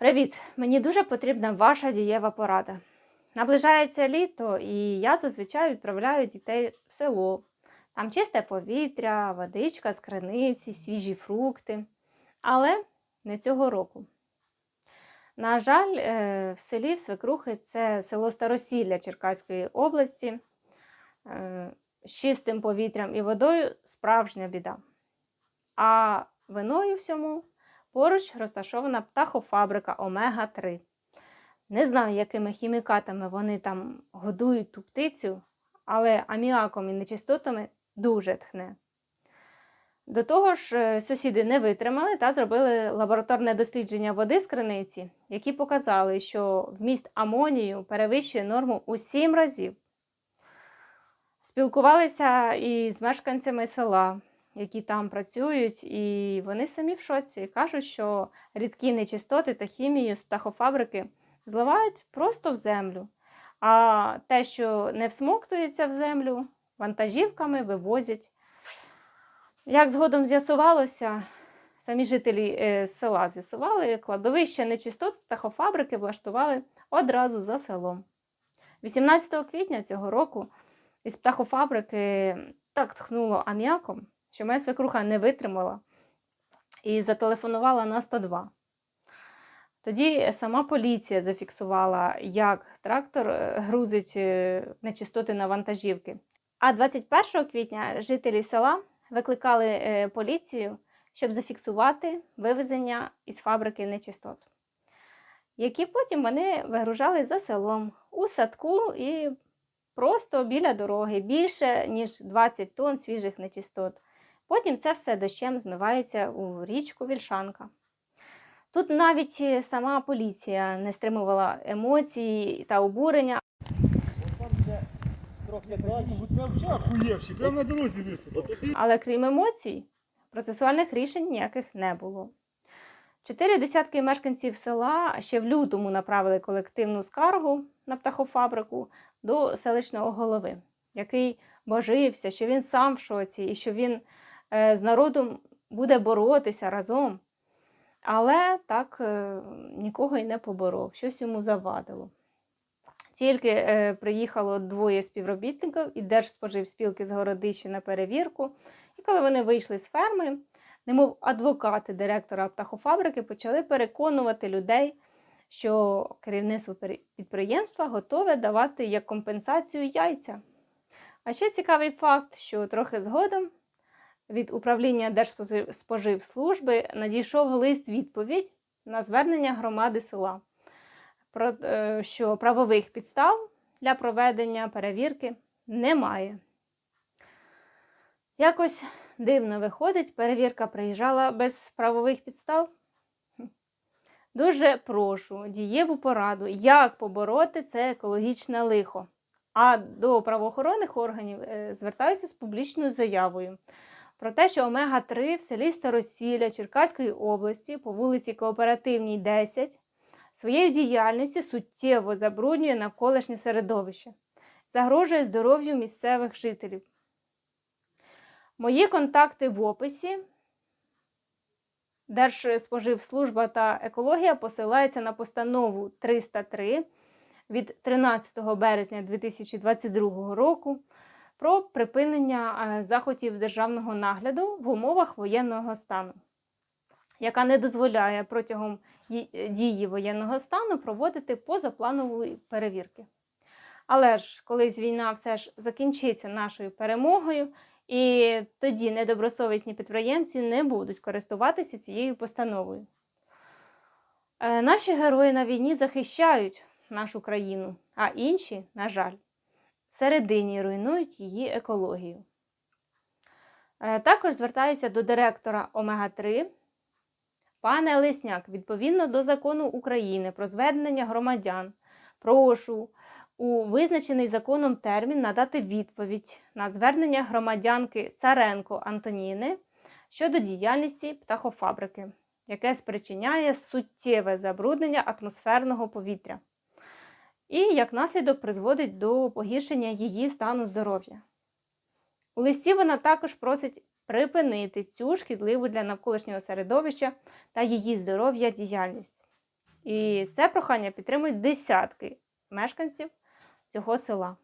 Привіт! Мені дуже потрібна ваша дієва порада. Наближається літо, і я зазвичай відправляю дітей в село. Там чисте повітря, водичка з криниці, свіжі фрукти. Але не цього року. На жаль, е, в селі Свекрухи це село Старосілля Черкаської області. е, З чистим повітрям і водою справжня біда. А виною всьому Поруч розташована птахофабрика Омега-3. Не знаю, якими хімікатами вони там годують ту птицю, але аміаком і нечистотами дуже тхне. До того ж, е, сусіди не витримали та зробили лабораторне дослідження води з криниці, які показали, що вміст амонію перевищує норму у 7 разів. Спілкувалися і з мешканцями села, які там працюють, і вони самі в шоці кажуть, що рідкі нечистоти та хімію з птахофабрики зливають просто в землю. А те, що не всмоктується в землю, вантажівками вивозять. Як згодом з'ясувалося, самі жителі е, села з'ясували, кладовище нечистот птахофабрики влаштували одразу за селом. 18 квітня цього року із птахофабрики так тхнуло аміаком, що моя свекруха не витримала і зателефонувала на 102. Тоді сама поліція зафіксувала, як трактор е, грузить е, нечистоти на вантажівки. А 21 квітня жителі села викликали е, поліцію, щоб зафіксувати вивезення із фабрики нечистот, які потім вони вигружали за селом у садку і просто біля дороги більше, ніж 20 тонн свіжих нечистот. Потім це все дощем змивається у річку Вільшанка. Тут навіть е, сама поліція не стримувала емоцій та обурення, але крім емоцій, процесуальних рішень ніяких не було. Чотири десятки мешканців села ще в лютому направили колективну скаргу на птахофабрику до селищного голови, який божився, що він сам в шоці і що він з народом буде боротися разом. Але так е, нікого й не поборов, щось йому завадило. Тільки е, приїхало двоє співробітників і Держспоживспілки з Городища на перевірку. І коли вони вийшли з ферми, немов адвокати директора птахофабрики почали переконувати людей, що керівництво підприємства готове давати як компенсацію яйця. А ще цікавий факт, що трохи згодом від управління Держспоживслужби надійшов лист відповідь на звернення громади села про е, що правових підстав для проведення перевірки немає. Якось дивно виходить, перевірка приїжджала без правових підстав. Дуже прошу дієву пораду, як побороти це екологічне лихо. А до правоохоронних органів е, звертаюся з публічною заявою про те, що омега-3 в селі Старосілля Черкаської області по вулиці Кооперативній 10 своєю діяльністю суттєво забруднює навколишнє середовище, загрожує здоров'ю місцевих жителів. Мої контакти в описі. Держспоживслужба та екологія посилаються на постанову 303 від 13 березня 2022 року про припинення е, заходів державного нагляду в умовах воєнного стану, яка не дозволяє протягом дії воєнного стану проводити позапланові перевірки. Але ж колись війна все ж закінчиться нашою перемогою, і тоді недобросовісні підприємці не будуть користуватися цією постановою. Е, Наші герої на війні захищають нашу країну, а інші, на жаль, всередині руйнують її екологію. Е, Також звертаюся до директора Омега-3 Пане Лесняк, відповідно до закону України про звернення громадян, прошу у визначений законом термін надати відповідь на звернення громадянки Царенко Антоніни щодо діяльності птахофабрики, яке спричиняє суттєве забруднення атмосферного повітря і як наслідок призводить до погіршення її стану здоров'я. У листі вона також просить припинити цю шкідливу для навколишнього середовища та її здоров'я діяльність. І це прохання підтримують десятки мешканців цього села.